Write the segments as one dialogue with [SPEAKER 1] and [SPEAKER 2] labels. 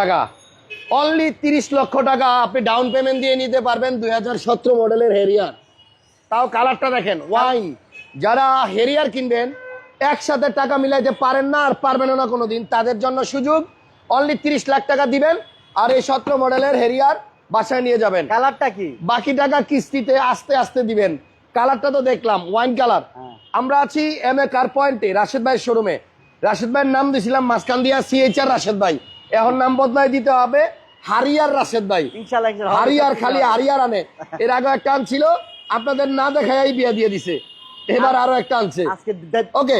[SPEAKER 1] টাকা। অনলি তিরিশ লক্ষ টাকা আপনি ডাউন পেমেন্ট দিয়ে নিতে পারবেন দুই হাজার সতেরো মডেলের হেরিয়ার তাও কালারটা দেখেন ওয়াইন যারা হেরিয়ার কিনবেন একসাথে টাকা মিলাইতে পারেন না আর পারবেন না কোনোদিন। তাদের জন্য সুযোগ অনলি তিরিশ লাখ টাকা দিবেন আর এই সতেরো মডেলের হেরিয়ার বাসায় নিয়ে যাবেন।
[SPEAKER 2] কালারটা কি?
[SPEAKER 1] বাকি টাকা কিস্তিতে আস্তে আস্তে দিবেন। কালারটা তো দেখলাম ওয়াইন কালার
[SPEAKER 2] হ্যাঁ।
[SPEAKER 1] আমরা আছি এম এ কার পয়েন্টে রাশেদ ভাইয়ের শোরুমে রাশেদ ভাইয়ের নাম দিয়েছিলাম মাঝখান দিয়া সিএইচআর রাশেদ ভাই। এখন নাম বদলাই দিতে হবে হারিয়ার রাশেদ ভাই। হারিয়ার খালি হারিয়ার আনে। এর আগে একটা আনছিল আপনাদের না দেখাই বিয়া দিয়ে দিছে। এবার আরও একটা আনছে। ওকে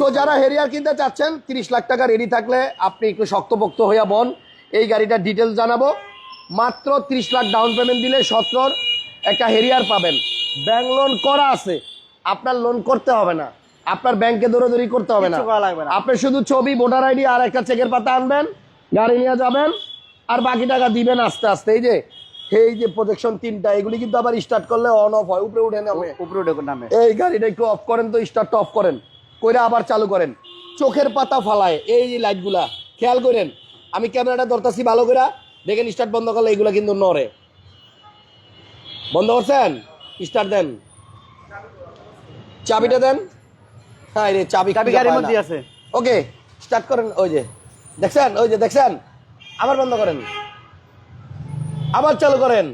[SPEAKER 1] সো যারা হেরিয়ার কিনতে চাচ্ছেন তিরিশ লাখ টাকা রেডি থাকলে আপনি একটু শক্তপোক্ত হইয়া বন। এই গাড়িটার ডিটেলস জানাব। মাত্র তিরিশ লাখ ডাউন পেমেন্ট দিলে সতেরোর একটা হেরিয়ার পাবেন। ব্যাংক লোন করা আছে। আপনার লোন করতে হবে না। আপনার ব্যাংকে দৌড়াদৌড়ি করতে হবে না। আপনি শুধু ছবি ভোটার আইডি আর একটা চেকের পাতা আনবেন। গাড়ি নিয়ে যাবেন আর বাকি টাকা দিবেন আস্তে আস্তে। এই যে এই যে প্রোজেকশন তিনটা এগুলি কিন্তু আবার স্টার্ট করলে অন অফ হয় উপরে উঠে নামে।
[SPEAKER 2] উপরে উঠে নামে।
[SPEAKER 1] এই গাড়িটা একটু অফ করেন তো স্টার্টটা অফ করেন। কইরা আবার চালু করেন। চোখের পাতা ফালায় এই যে লাইটগুলা খেয়াল করেন আমি ক্যামেরাটা ধরতাছি ভালো করে দেখেন স্টার্ট বন্ধ করলে এইগুলা কিন্তু নড়ে। বন্ধ করছেন? স্টার্ট দেন। চাবিটা দেন। হ্যাঁ রে চাবি
[SPEAKER 2] চাবি গাড়ির মধ্যে আছে।
[SPEAKER 1] ওকে স্টার্ট করেন ওই যে। দেখছেন? ওই যে দেখছেন? আবার বন্ধ করেন। আবার চালু করেন।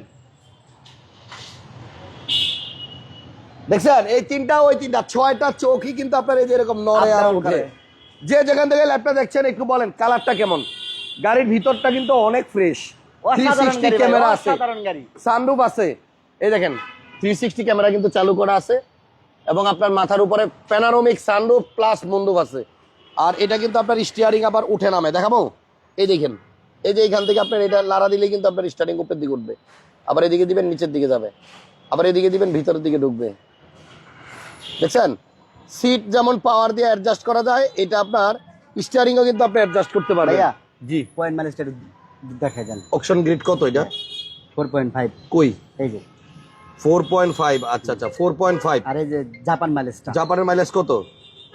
[SPEAKER 1] দেখছেন? এই তিনটা ওই তিনটা ছয়টা চোখই কিন্তু আপনার এই যে এরকম নড়ে আর উঠে যে যেখান থেকে ল্যাপটা দেখছেন একটু বলেন কালারটা কেমন? গাড়ির ভিতরটা কিন্তু অনেক ফ্রেশ থ্রি সিক্সটি ক্যামেরা আছে। সানরুফ আছে। এই দেখেন থ্রি সিক্সটি ক্যামেরা কিন্তু চালু করা আছে। এবং আপনার মাথার উপরে প্যানারোমিক সানরুফ প্লাস মন্ডুপ আছে। আর এটা কিন্তু আপনার স্টিয়ারিং আবার উঠে নামে দেখাবো? এই দেখেন এই যে এখান থেকে আপনার এটা লাড়া দিলে কিন্তু আপনার স্টিয়ারিং উপরের দিকে উঠবে। আবার এদিকে দিবেন নিচের দিকে যাবে। আবার এদিকে দিবেন ভিতরের দিকে ঢুকবে। দেখছেন? সিট যেমন পাওয়ার দিয়ে অ্যাডজাস্ট করা যায় এটা আপনার স্টিয়ারিংও কিন্তু আপনি অ্যাডজাস্ট করতে
[SPEAKER 2] ভাইয়া
[SPEAKER 1] জি
[SPEAKER 2] পয়েন্ট মাইলেজটা দেখা যান।
[SPEAKER 1] অপশন গ্রিড কত এটা?
[SPEAKER 2] ফোর পয়েন্ট ফাইভ
[SPEAKER 1] কই?
[SPEAKER 2] এই যে।
[SPEAKER 1] ফোর পয়েন্ট ফাইভ আচ্ছা আচ্ছা ফোর পয়েন্ট ফাইভ
[SPEAKER 2] আর এই যে জাপান মাইলেজটা
[SPEAKER 1] জাপানের মাইলেজ কত?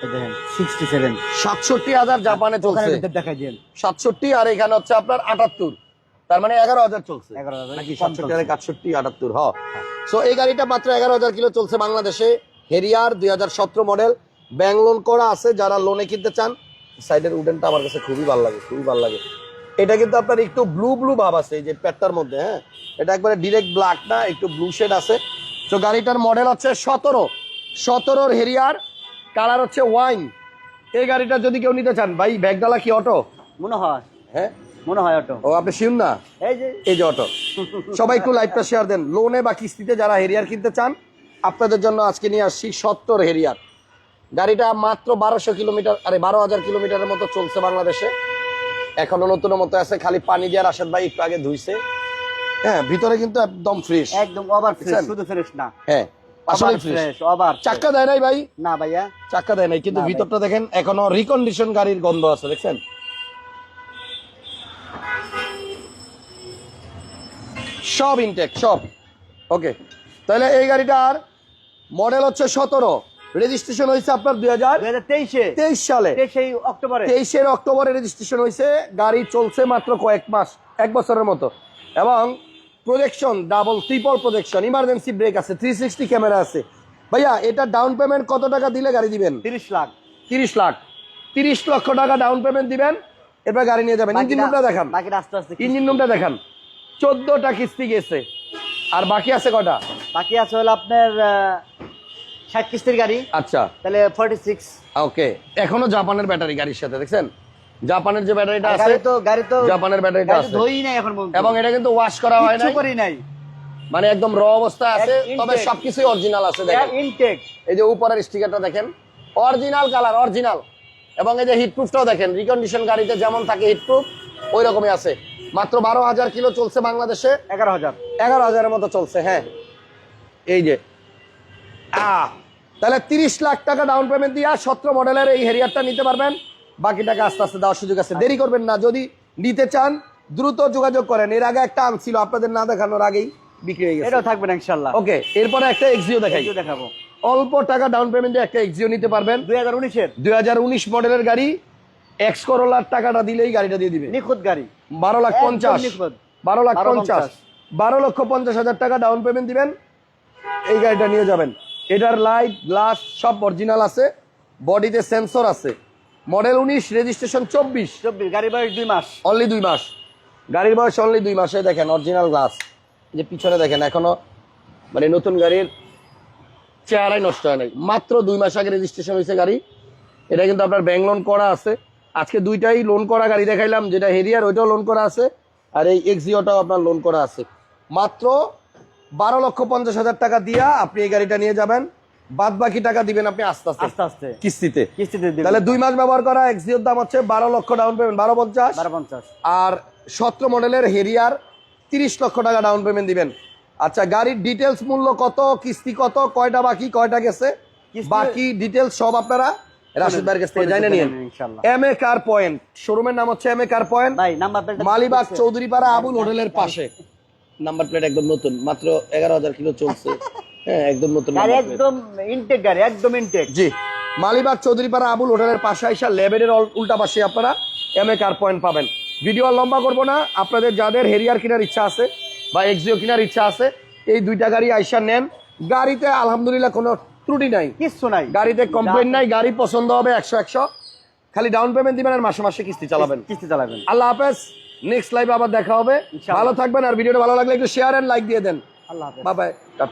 [SPEAKER 2] দেখেন সিক্সটি সেভেন
[SPEAKER 1] সাতষট্টি হাজার জাপানে চলছে।
[SPEAKER 2] ভিতর দেখাই দিন।
[SPEAKER 1] সাতষট্টি আর এখানে হচ্ছে আপনার আটাত্তর। তার মানে চলছে।
[SPEAKER 2] 11,000
[SPEAKER 1] নাকি
[SPEAKER 2] চলছে।
[SPEAKER 1] আর সো এই গাড়িটা মাত্র এগারো হাজার কিলো চলছে বাংলাদেশে। হেরিয়ার দুই হাজার সতেরো মডেল ব্যাংক লোন করা আছে যারা লোনে কিনতে চান সাইডের উডেনটা আমার কাছে খুবই ভালো লাগে খুবই ভালো লাগে। এটা কিন্তু আপনার একটু ব্লু ব্লু ভাব আছে এই যে প্যাটটার মধ্যে হ্যাঁ? এটা একবারে ডিরেক্ট ব্ল্যাক না একটু ব্লু শেড আছে। তো গাড়িটার মডেল হচ্ছে সতেরো। সতেরোর হেরিয়ার কালার হচ্ছে ওয়াইন। এই গাড়িটা যদি কেউ নিতে চান ভাই ব্যাগডালা কি অটো?
[SPEAKER 2] মনে হয়?
[SPEAKER 1] হ্যাঁ
[SPEAKER 2] মনে হয় অটো।
[SPEAKER 1] ও আপনি শিউন না?
[SPEAKER 2] এই যে।
[SPEAKER 1] এই যে অটো। সবাই একটু লাইভটা শেয়ার দেন। লোনে বা কিস্তিতে যারা হেরিয়ার কিনতে চান আপনাদের জন্য আজকে নিয়ে আসছি সত্তর হেরিয়ার। গাড়িটা মাত্র বারোশো কিলোমিটার আরে বারো হাজার কিলোমিটারের মতো চলছে বাংলাদেশে। এখনও নতুন মতো আছে খালি পানি দিয়ে রাশেদ ভাই একটু আগে ধুইছে। হ্যাঁ ভিতরে কিন্তু একদম ফ্রেশ
[SPEAKER 2] একদম ওভার ফ্রেশ? শুধু ফ্রেশ না।
[SPEAKER 1] হ্যাঁ। আসলে ফ্রেশ
[SPEAKER 2] ওভার
[SPEAKER 1] চাক্কা দেয় নাই ভাই?
[SPEAKER 2] না ভাইয়া।
[SPEAKER 1] চাক্কা দেয় নাই কিন্তু ভিতরটা দেখেন এখনও রিকন্ডিশন গাড়ির গন্ধ আছে দেখছেন? সব ইনটেক সব। ওকে তাহলে এই গাড়িটার মডেল হচ্ছে সতেরো। রেজিস্ট্রেশন হয়েছে আপনার দুই হাজার
[SPEAKER 2] তেইশে।
[SPEAKER 1] সালে।
[SPEAKER 2] অক্টোবরে।
[SPEAKER 1] তেইশের অক্টোবরে রেজিস্ট্রেশন হয়েছে। গাড়ি চলছে মাত্র কয়েক মাস এক বছরের মতো। এবং projection double triple projection emergency brake আছে থ্রি সিক্সটি ক্যামেরা আছে। ভাইয়া এটা ডাউন পেমেন্ট কত টাকা দিলে গাড়ি দিবেন?
[SPEAKER 2] তিরিশ লাখ।
[SPEAKER 1] তিরিশ লাখ। তিরিশ লক্ষ টাকা ডাউন পেমেন্ট দিবেন এরপর গাড়ি নিয়ে যাবেন। ইঞ্জিন রুমটা দেখান। ইঞ্জিন রুমটা দেখান। চোদ্দটা কিস্তি গেছে। আর বাকি আছে কটা?
[SPEAKER 2] বাকি আছে হলো আপনার ষাট কিস্তির গাড়ি।
[SPEAKER 1] আচ্ছা।
[SPEAKER 2] তাহলে ফর্টি সিক্স
[SPEAKER 1] ওকে এখনও জাপানের ব্যাটারি গাড়ির সাথে দেখছেন? জাপানের যে ব্যাটারিটা আছে
[SPEAKER 2] তো গাড়ি তো
[SPEAKER 1] জাপানের ব্যাটারিটা আছে।
[SPEAKER 2] ধোই নাই এখন পর্যন্ত।
[SPEAKER 1] এবং এটা কিন্তু ওয়াশ করা হয় না
[SPEAKER 2] কিচ্ছু করি নাই।
[SPEAKER 1] মানে একদম র অবস্থা আছে তবে। সবকিছুই অরিজিনাল আছে দেখেন।
[SPEAKER 2] ইনটেক
[SPEAKER 1] এই যে উপরের স্টিকারটা দেখেন অরিজিনাল কালার অরিজিনাল এবং এই যে হিটপ্রুফটাও দেখেন রিকন্ডিশন গাড়িতে যেমন থাকে হিটপ্রুফ ওই রকমই আছে। মাত্র বারো হাজার কিলো চলছে বাংলাদেশে।
[SPEAKER 2] এগারো হাজার।
[SPEAKER 1] এগারো হাজারের মতো চলছে হ্যাঁ। এই যে। আহ, তাহলে তিরিশ লাখ টাকা ডাউন পেমেন্ট দিয়ে সতেরো মডেলের এই হেরিয়ারটা নিতে পারবেন। বাকি টাকা আস্তে আস্তে দেওয়ার সুযোগ আছে। দেরি করবেন না যদি নিতে চান দ্রুত যোগাযোগ করেন। এর আগে একটা আনছিল আপনাদের না দেখানোর আগেই বিক্রি হয়ে গেছে।
[SPEAKER 2] এটাও থাকবে না ইনশাল্লাহ
[SPEAKER 1] ওকে এরপরে একটা এক্সিও দেখাই।
[SPEAKER 2] দেখাবো।
[SPEAKER 1] অল্প টাকা ডাউন পেমেন্টে একটা এক্সিও নিতে পারবেন।
[SPEAKER 2] দুই হাজার উনিশের।
[SPEAKER 1] দুই হাজার উনিশ মডেলের গাড়ি এক্স করোলার টাকাটা দিলেই গাড়িটা দিয়ে দিবে।
[SPEAKER 2] নিখুঁত গাড়ি।
[SPEAKER 1] বারো লাখ
[SPEAKER 2] একদম
[SPEAKER 1] পঞ্চাশ।
[SPEAKER 2] নিখুঁত।
[SPEAKER 1] বারো লাখ
[SPEAKER 2] বারো
[SPEAKER 1] পঞ্চাশ।
[SPEAKER 2] পঞ্চাশ।
[SPEAKER 1] বারো লক্ষ পঞ্চাশ হাজার টাকা ডাউন পেমেন্ট দিবেন। এই গাড়িটা নিয়ে যাবেন। এটার লাইট গ্লাস সব অরিজিনাল আছে। বডিতে সেন্সর আছে। মডেল উনিশ রেজিস্ট্রেশন চব্বিশ।
[SPEAKER 2] চব্বিশ গাড়ি বয়স দুই মাস।
[SPEAKER 1] অনলি দুই মাস। গাড়ির বয়স অনলি দুই মাসে দেখেন অরিজিনাল গ্লাস যে পিছনে দেখেন এখনও মানে নতুন গাড়ির চেহারাই নষ্ট হয় নাই। মাত্র দুই মাস আগে রেজিস্ট্রেশন হয়েছে গাড়ি। এটা কিন্তু আপনার ব্যাংক লোন করা আছে। আজকে দুইটাই লোন করা গাড়ি দেখাইলাম যেটা হেরিয়ার ওইটাও লোন করা আছে। আর এই এক্সিওটাও আপনার লোন করা আছে। মাত্র বারো লক্ষ পঞ্চাশ হাজার টাকা দিয়া আপনি এই গাড়িটা নিয়ে যাবেন। বাদ বাকি টাকা দিবেন আপনি আস্তে আস্তে।
[SPEAKER 2] আস্তে আস্তে।
[SPEAKER 1] কিস্তিতে।
[SPEAKER 2] কিস্তিতে দিবেন।
[SPEAKER 1] তাহলে দুই মাস ব্যবহার করা এক্সিওর দাম হচ্ছে বারো লক্ষ ডাউন পেমেন্ট বারো পঞ্চাশ।
[SPEAKER 2] বারো পঞ্চাশ।
[SPEAKER 1] আর সতেরো মডেলের হেরিয়ার তিরিশ লক্ষ টাকা ডাউন পেমেন্ট দিবেন। আচ্ছা গাড়ির ডিটেলস মূল্য কত কিস্তি কত কয়টা বাকি কয়টা গেছে? বাকি ডিটেলস সব আপনারা রাশিদ ভাইয়ের কাছ থেকে জানে নিন। এম এ কার পয়েন্ট শোরুমের নাম হচ্ছে এম এ কার পয়েন্ট
[SPEAKER 2] ভাই নাম্বার প্লেট
[SPEAKER 1] মালিবাগ চৌধুরীপাড়া আবুল হোটেলের পাশে। নাম্বার প্লেট একদম নতুন মাত্র এগারো হাজার কিলো চলছে। হ্যাঁ একদম নতুন
[SPEAKER 2] একদম ইনটেক গাড়ি একদম ইনটেক
[SPEAKER 1] জি মালিবাগ চৌধুরীপাড়া আবুল হোটেলের পাশে আইসা উল্টা পাশে আপনারা এম এ কার পয়েন্ট পাবেন। ভিডিও আর লম্বা করব না আপনাদের যাদের হেরিয়ার কেনার ইচ্ছা আছে বা এক্সিও কেনার ইচ্ছা আছে এই দুইটা গাড়ি আইসা নেন। গাড়িতে আলহামদুলিল্লাহ কোনো ত্রুটি নাই।
[SPEAKER 2] কিচ্ছু নাই।
[SPEAKER 1] গাড়িতে কমপ্লেন নাই গাড়ি পছন্দ হবে একশো একশো। খালি ডাউন পেমেন্ট দিবেন আর মাসে মাসে কিস্তি চালাবেন।
[SPEAKER 2] কিস্তি চালাবেন।
[SPEAKER 1] আল্লাহ হাফেজ নেক্সট লাইভ আবার দেখা হবে। ভালো থাকবেন আর ভিডিওটা ভালো লাগলে একটু শেয়ার এন্ড লাইক দিয়ে দেন।
[SPEAKER 2] আল্লাহ হাফেজ।
[SPEAKER 1] বাই